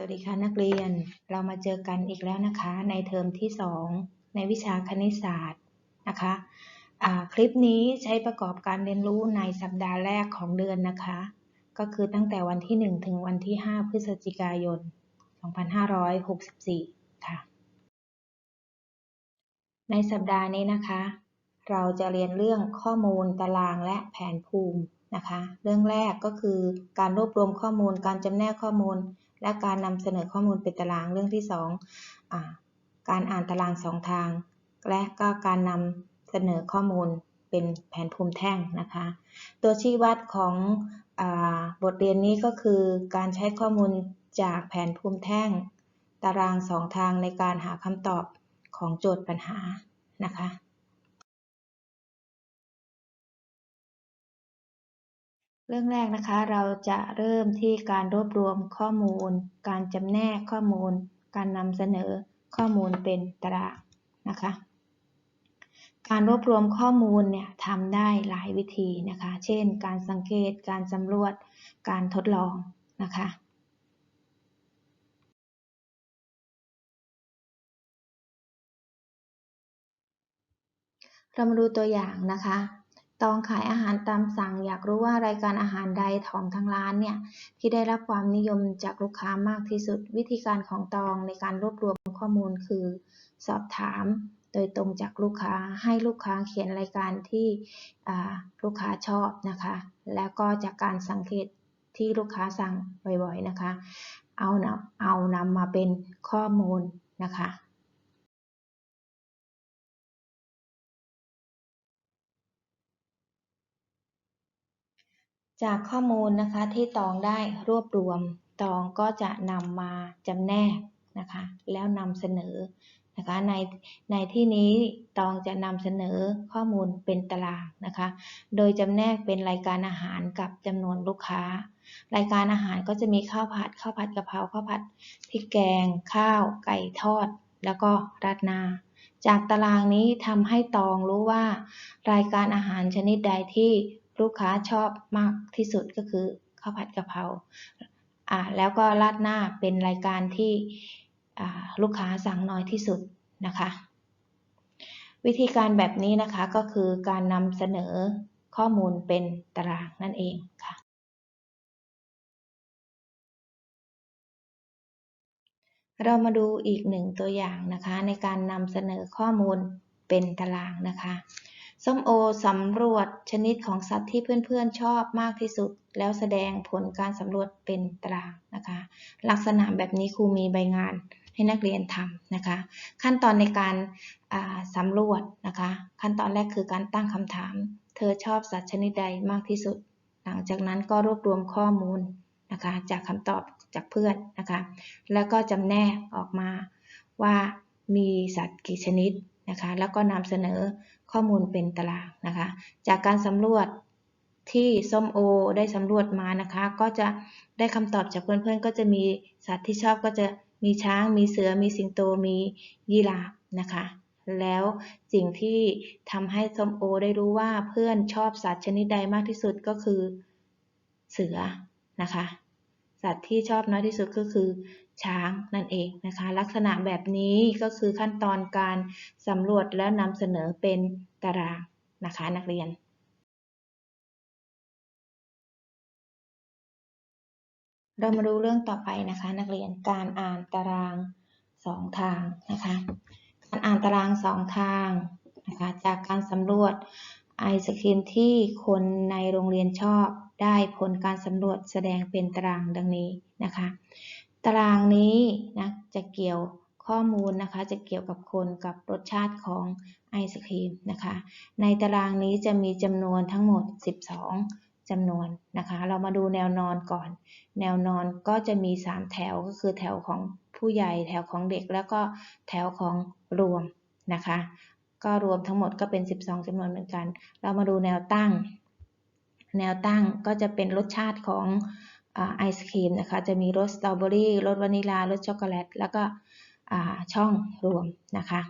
สวัสดีค่ะนักเรียน เรามาเจอกันอีกแล้วนะคะ ในเทอมที่ 2 ในวิชาคณิตศาสตร์นะคะะคลิปนี้ใช้ประกอบการเรียนรู้ในสัปดาห์แรกของเดือนนะคะ ก็คือตั้งแต่วันที่ 1 ถึงวันที่ 5 พฤศจิกายน 2564 ค่ะ ในสัปดาห์นี้นะคะ เราจะเรียนเรื่องข้อมูลตารางและแผนภูมินะคะ เรื่องแรกก็คือการรวบรวมข้อมูลการจำแนกข้อมูล และการนำเสนอข้อมูลเป็นตารางเรื่องที่2อการอ่านตารางสองทาง และก็การนำเสนอข้อมูลเป็นแผนภูมิแท่งนะคะ ตัวชี้วัดของอบทเรียนนี้ก็คือการใช้ข้อมูลจากแผนภูมิแท่ง ตารางสองทางในการหาคำตอบของโจทย์ปัญหานะคะ เรื่องแรกนะคะ เราจะเริ่มที่การรวบรวมข้อมูล การจำแนกข้อมูล การนำเสนอข้อมูลเป็นตารางนะคะ การรวบรวมข้อมูลเนี่ยทำได้หลายวิธีนะคะ เช่น การสังเกต การสำรวจ การทดลองนะคะ เรามาดูตัวอย่างนะคะ ตองขายอาหารตามสั่ง อยากรู้ว่ารายการอาหารใดของทางร้านเนี่ย ที่ได้รับความนิยมจากลูกค้ามากที่สุด วิธีการของตองในการรวบรวมข้อมูลคือ สอบถาม โดยตรงจากลูกค้าให้ลูกค้าเขียนรายการที่ลูกค้าชอบนะคะ แล้วก็จากการสังเกตที่ลูกค้าสั่งบ่อยๆนะคะ เอานเอานำมาเป็นข้อมูลนะคะ จากข้อมูลนะคะที่ตองได้รวบรวม ตองก็จะนำมาจำแนกนะคะแล้วนำเสนอนะคะในในที่นี้ตองจะนำเสนอข้อมูลเป็นตารางนะคะ โดยจำแนกเป็นรายการอาหารกับจำนวนลูกค้า รายการอาหารก็จะมีข้าวผัดข้าวผัดกะเพราข้าวผัดพริกแกง ข้าว ไก่ทอด แล้วก็ราดหน้าจากตารางนี้ทำให้ตองรู้ว่า รายการอาหารชนิดใดที่ ลูกค้าชอบมากที่สุดก็คือข้าวผัดกะเพราอ่าแล้วก็ราดหน้าเป็นรายการที่ลูกค้าสั่งน้อยที่สุดนะคะ วิธีการแบบนี้นะคะก็คือการนำเสนอข้อมูลเป็นตารางนั่นเองค่ะ เรามาดูอีกหนึ่งตัวอย่างนะคะ ในการนำเสนอข้อมูลเป็นตารางนะคะ ส้มโอสำรวจชนิดของสัตว์ที่เพื่อนๆชอบมากที่สุด แล้วแสดงผลการสำรวจเป็นตารางนะคะ ลักษณะแบบนี้ครูมีใบงานให้นักเรียนทำนะคะ ขั้นตอนในการสำรวจนะคะ ขั้นตอนแรกคือการตั้งคำถาม เธอชอบสัตว์ชนิดใดมากที่สุด หลังจากนั้นก็รวบรวมข้อมูลนะคะ จากคำตอบจากเพื่อนนะคะ แล้วก็จำแนกออกมาว่ามีสัตว์กี่ชนิดนะคะ แล้วก็นำเสนอ ข้อมูลเป็นตารางนะคะ จากการสำรวจที่ส้มโอได้สำรวจมานะคะ ก็จะได้คำตอบจากเพื่อนๆ ก็จะมีสัตว์ที่ชอบก็จะมีช้าง มีเสือ มีสิงโต มียีราฟนะคะ แล้วสิ่งที่ทำให้ส้มโอได้รู้ว่าเพื่อนชอบสัตว์ชนิดใดมากที่สุดก็คือเสือนะคะ สัตว์ที่ชอบน้อยที่สุดก็คือช้างนั่นเองนะคะ ลักษณะแบบนี้ก็คือขั้นตอนการสำรวจแล้วนำเสนอเป็นตารางนะคะนักเรียนเรามาดูเรื่องต่อไปนะคะ นักเรียนการอ่านตารางสองทางนะคะการอ่านตารางสองทางนะคะจากการสำรวจไอศครีมที่คนในโรงเรียนชอบ ได้ผลการสำรวจแสดงเป็นตารางดังนี้นะคะ ตารางนี้นะจะเกี่ยวข้อมูลนะคะจะเกี่ยวกับคนกับรสชาติของไอศครีมนะคะ ในตารางนี้จะมีจำนวนทั้งหมด 12จำนวนนะคะ เรามาดูแนวนอนก่อน แนวนอนก็จะมี 3 แถวก็คือแถวของผู้ใหญ่แถวของเด็กแล้วก็แถวของรวมนะคะ ก็รวมทั้งหมดก็เป็น 12จำนวนเหมือนกัน เรามาดูแนวตั้ง แนวตั้งก็จะเป็นรสชาติของไอศครีมนะคะ จะมีรสสตรอเบอรี่รสวานิลารสช็อกโกแลต แล้วก็ช่องรวมนะคะ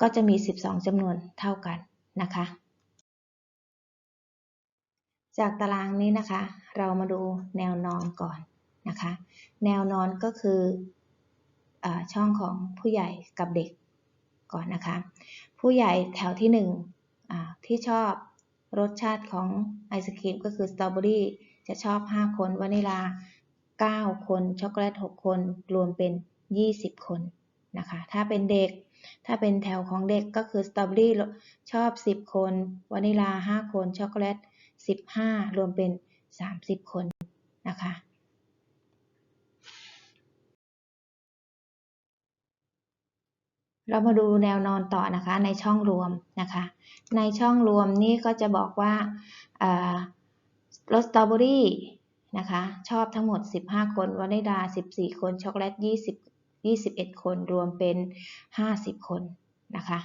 ก็จะมี 12จำนวนเท่ากันนะคะ จากตารางนี้นะคะ เรามาดูแนวนอนก่อนนะคะ แนวนอนก็คืออช่องของผู้ใหญ่กับเด็กก่อนนะคะ ผู้ใหญ่แถวที่1อ่าที่ชอบ รสชาติของไอศครีมก็คือสตรอเบอรี่จะชอบ 5 คนวานิลา 9 คน ช็อกโกแลต 6 คน รวมเป็น 20 คนนะคะ ถ้าเป็นเด็ก ถ้าเป็นแถวของเด็กก็คือสตรอเบอรี่ชอบ 10 คน วานิลา 5 คน ช็อกโกแลต 15 รวมเป็น 30 คนนะคะ เรามาดูแนวนอนต่อนะคะในช่องรวมนะคะ ในช่องรวมนี่ก็จะบอกว่ารสสตรอเบอรี่นะคะชอบทั้งหมด 15 คนวานิลา 14 คน ช็อกโกแลต 20 21 คนรวมเป็น 50 คนนะคะ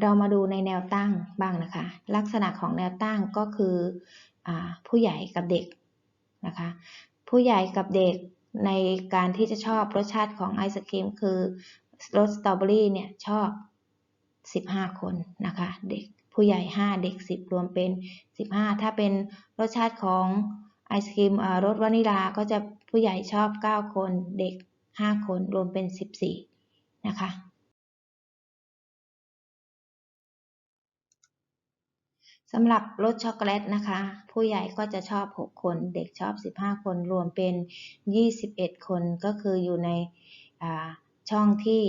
เรามาดูในแนวตั้งบ้างนะคะ ลักษณะของแนวตั้งก็คืออผู้ใหญ่กับเด็กนะคะ ผู้ใหญ่กับเด็ก ในการที่จะชอบรสชาติของไอศครีมคือรสสตรอเบอรี่เนี่ยชอบ 15 คนนะคะ เด็กผู้ใหญ่ 5 เด็ก 10 รวมเป็น 15 ถ้าเป็นรสชาติของไอศครีมรสวานิลาก็จะผู้ใหญ่ชอบ 9 คน เด็ก 5 คน รวมเป็น 14 นะคะ สำหรับรสช็อกโกแลตนะคะ ผู้ใหญ่ก็จะชอบ 6 คน เด็กชอบ 15 คนรวมเป็น 21 คนก็คืออยู่ในช่องที่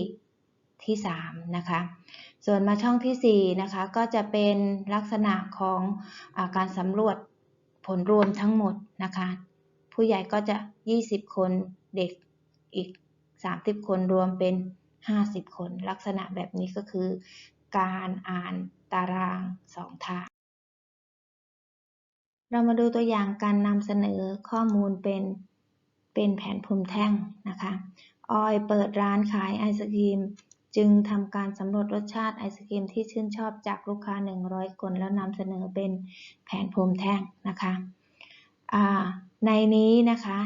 ที่ 3 นะคะ ส่วนมาช่องที่ 4 นะคะ ก็จะเป็นลักษณะของอการสำรวจผลรวมทั้งหมดนะคะ ผู้ใหญ่ก็จะ 20 คนเด็กอีก 30 คนรวมเป็น 50 คน ลักษณะแบบนี้ก็คือการอ่านตารางสองทาง เรามาดูตัวอย่างการนำเสนอข้อมูลเป็นเป็นแผนภูมิแท่งนะคะ ออยเปิดร้านขายไอศกรีม จึงทำการสำรวจรสชาติไอศกรีมที่ชื่นชอบจากลูกค้า 100 คน แล้วนำเสนอเป็นแผนภูมิแท่งนะคะในนี้นะคะ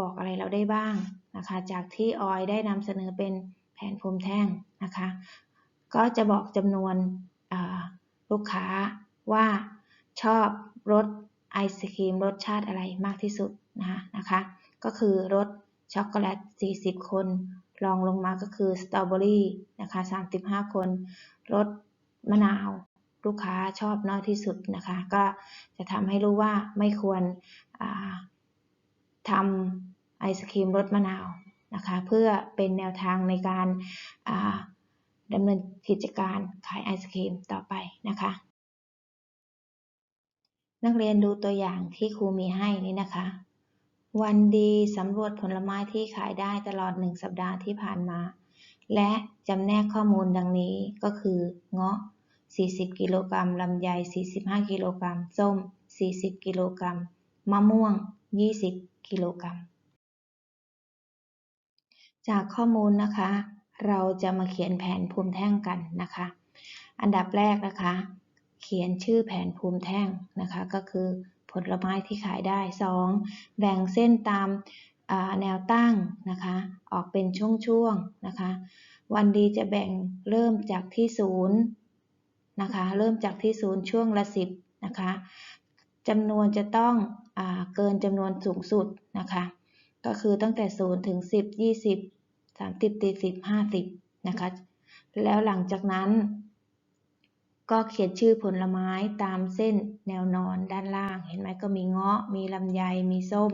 บอกอะไรเราได้บ้างนะคะ จากที่ออยได้นำเสนอเป็นแผนภูมิแท่งนะคะ ก็จะบอกจำนวนลูกค้าว่าชอบรส ไอศครีมรสชาติอะไรมากที่สุดนะคะนะคะ ก็คือรสช็อกโกแลต 40 คนรองลงมาก็คือสตรอเบอรี่นะคะ35 คนรสมะนาวลูกค้าชอบน้อยที่สุดนะคะ ก็จะทำให้รู้ว่าไม่ควรทำไอศครีมรสมะนาวนะคะเพื่อเป็นแนวทางในการดำเนินกิจการขายไอศครีมต่อไปนะคะ นักเรียนดูตัวอย่างที่ครูมีให้นี่นะคะ วันดีสำรวจผลไม้ที่ขายได้ตลอด 1 สัปดาห์ที่ผ่านมา และจำแนกข้อมูลดังนี้ก็คือ เงาะ 40 กิโลกรัมลำไย 45 กิโลกรัม ส้ม 40 กิโลกรัม มะม่วง 20 กิโลกรัม จากข้อมูลนะคะ เราจะมาเขียนแผนภูมิแท่งกันนะคะ อันดับแรกนะคะ ขียนชื่อแผนภูมิแท่งนะคะ ก็คือผลไม้ที่ขายได้ 2. แบ่งเส้นตามแนวตั้งนะคะ ออกเป็นช่วงๆนะคะ วันดีจะแบ่งเริ่มจากที่ศูนย์นะคะ เริ่มจากที่ศูนย์ช่วงละสิบนะคะจำนวนจะต้องอเกินจำนวนสูงสุดนะคะ ก็คือตั้งแต่0ถึง 10 20 30 40 50นะคะ แล้วหลังจากนั้น ก็เขียนชื่อผลไม้ตามเส้นแนวนอนด้านล่าง เห็นไหมก็มีเงาะ มีลำไย มีส้ม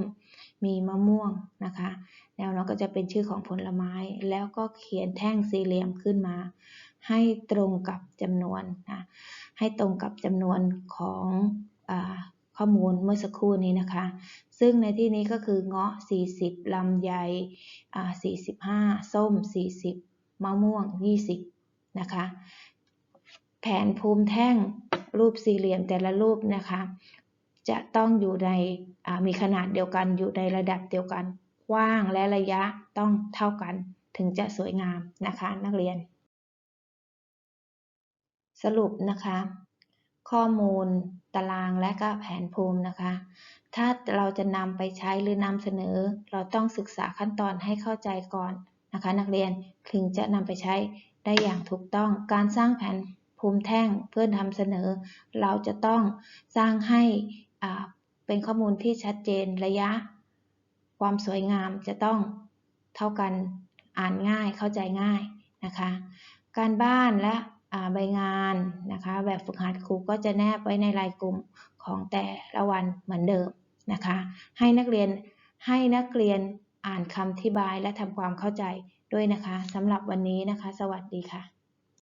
มีมะม่วงนะคะ แนวนอนก็จะเป็นชื่อของผลไม้ แล้วก็เขียนแท่งสี่เหลี่ยมขึ้นมา ให้ตรงกับจำนวนนะ ให้ตรงกับจำนวนของอข้อมูลเมื่อสักครู่นี้นะคะ ซึ่งในที่นี้ก็คือเงาะ 40 ลำไย 45 ส้ม 40 มะม่วง 20 นะคะ ผนภูมิแท่งรูปสี่เหลี่ยมแต่ละรูปนะคะ จะต้องอยู่ในมีขนาดเดียวกันอยู่ในระดับเดียวกันกว้างและระยะต้องเท่ากันถึงจะสวยงามนะคะ นักเรียน สรุปนะคะ ข้อมูลตารางและก็แผนภูมินะคะ ถ้าเราจะนำไปใช้หรือนำเสนอ เราต้องศึกษาขั้นตอนให้เข้าใจก่อนนะคะ นักเรียนถึงจะนำไปใช้ได้อย่างถูกต้องการสร้างแผน ภูมิแท่งเพื่อนำเสนอ เราจะต้องสร้างให้เป็นข้อมูลที่ชัดเจนระยะ ความสวยงามจะต้องเท่ากันอ่านง่ายเข้าใจง่ายนะคะ การบ้านและอ่าใบงานนะคะ แบบฝึกหัดครูก็จะแนบไว้ในรายกลุ่มของแต่ละวันเหมือนเดิมนะคะ ให้นักเรียนให้นักเรียนอ่านคำอธิบายและทำความเข้าใจด้วยนะคะสำหรับวันนี้นะคะ สวัสดีค่ะ